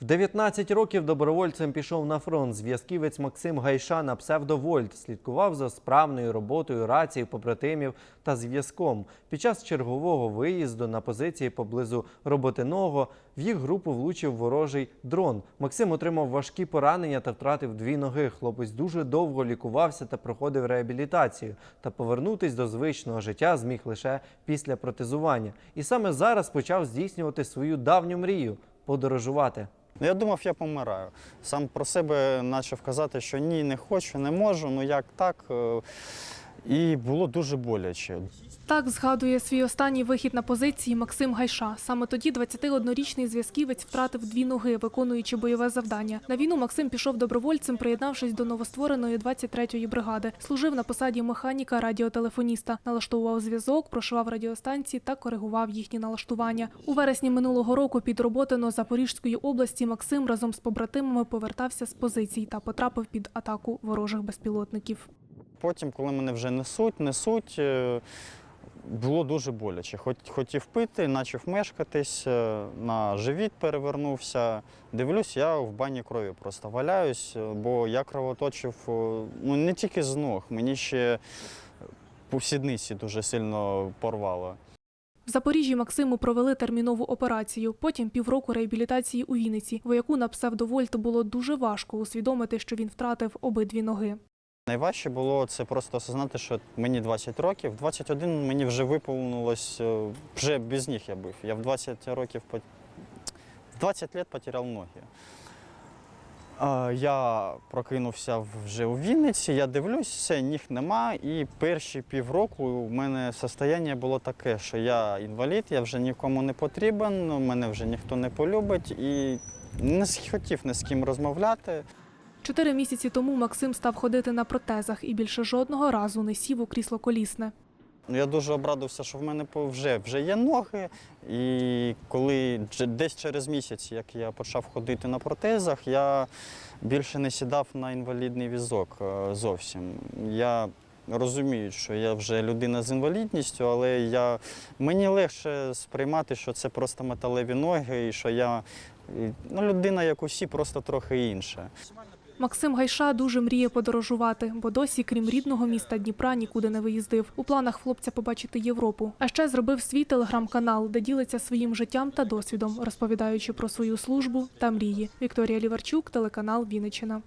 В 19 років добровольцем пішов на фронт. Зв'язківець Максим Гайша на псевдовольт слідкував за справною роботою рації, побратимів та зв'язком. Під час чергового виїзду на позиції поблизу роботиного в їх групу влучив ворожий дрон. Максим отримав важкі поранення та втратив дві ноги. Хлопець дуже довго лікувався та проходив реабілітацію. Та повернутись до звичного життя зміг лише після протезування. І саме зараз почав здійснювати свою давню мрію подорожувати. Ну, Я думав, я помираю. Сам про себе почав казати, що ні, не хочу, не можу, ну як так. І було дуже боляче. Так згадує свій останній вихід на позиції Максим Гайша. Саме тоді 21-річний зв'язківець втратив дві ноги, виконуючи бойове завдання. На війну Максим пішов добровольцем, приєднавшись до новоствореної 23-ї бригади. Служив на посаді механіка радіотелефоніста, налаштовував зв'язок, прошивав радіостанції та коригував їхні налаштування. У вересні минулого року під Роботино Запорізької області Максим разом з побратимами повертався з позицій та потрапив під атаку ворожих безпілотників. Потім, коли мене вже несуть, несуть, е, було дуже боляче. Хотів пити, почав мешкатись, е, на живіт перевернувся. Дивлюсь, я в бані крові просто валяюсь, е, бо я кровоточив ну, не тільки з ног, мені ще по сідниці дуже сильно порвало. В Запоріжжі Максиму провели термінову операцію. Потім півроку реабілітації у Вінниці. Вояку на псевдовольт було дуже важко усвідомити, що він втратив обидві ноги. Найважче було це просто осознати, що мені 20 років. 21 мені вже виповнилось, е, вже без ніг я був. Я в 20 років в 20 років потеряв ноги. Я прокинувся вже у Вінниці, я дивлюсь, все, ніг нема. І перші півроку у мене состояння було таке, що я інвалід, я вже нікому не потрібен, мене вже ніхто не полюбить і не хотів ні з ким розмовляти. Чотири місяці тому Максим став ходити на протезах і більше жодного разу не сів у крісло колісне. Ну, Я дуже обрадився, що в мене вже, вже є ноги. І коли десь через місяць, як я почав ходити на протезах, я більше не сідав на інвалідний візок е, зовсім. Я розумію, що я вже людина з інвалідністю, але я, мені легше сприймати, що це просто металеві ноги, і що я ну, людина, як усі, просто трохи інша. Максим Гайша дуже мріє подорожувати, бо досі, крім рідного міста Дніпра, нікуди не виїздив. У планах хлопця побачити Європу. А ще зробив свій телеграм-канал, де ділиться своїм життям та досвідом, розповідаючи про свою службу та мрії. Вікторія Ліварчук, телеканал Вінниччина.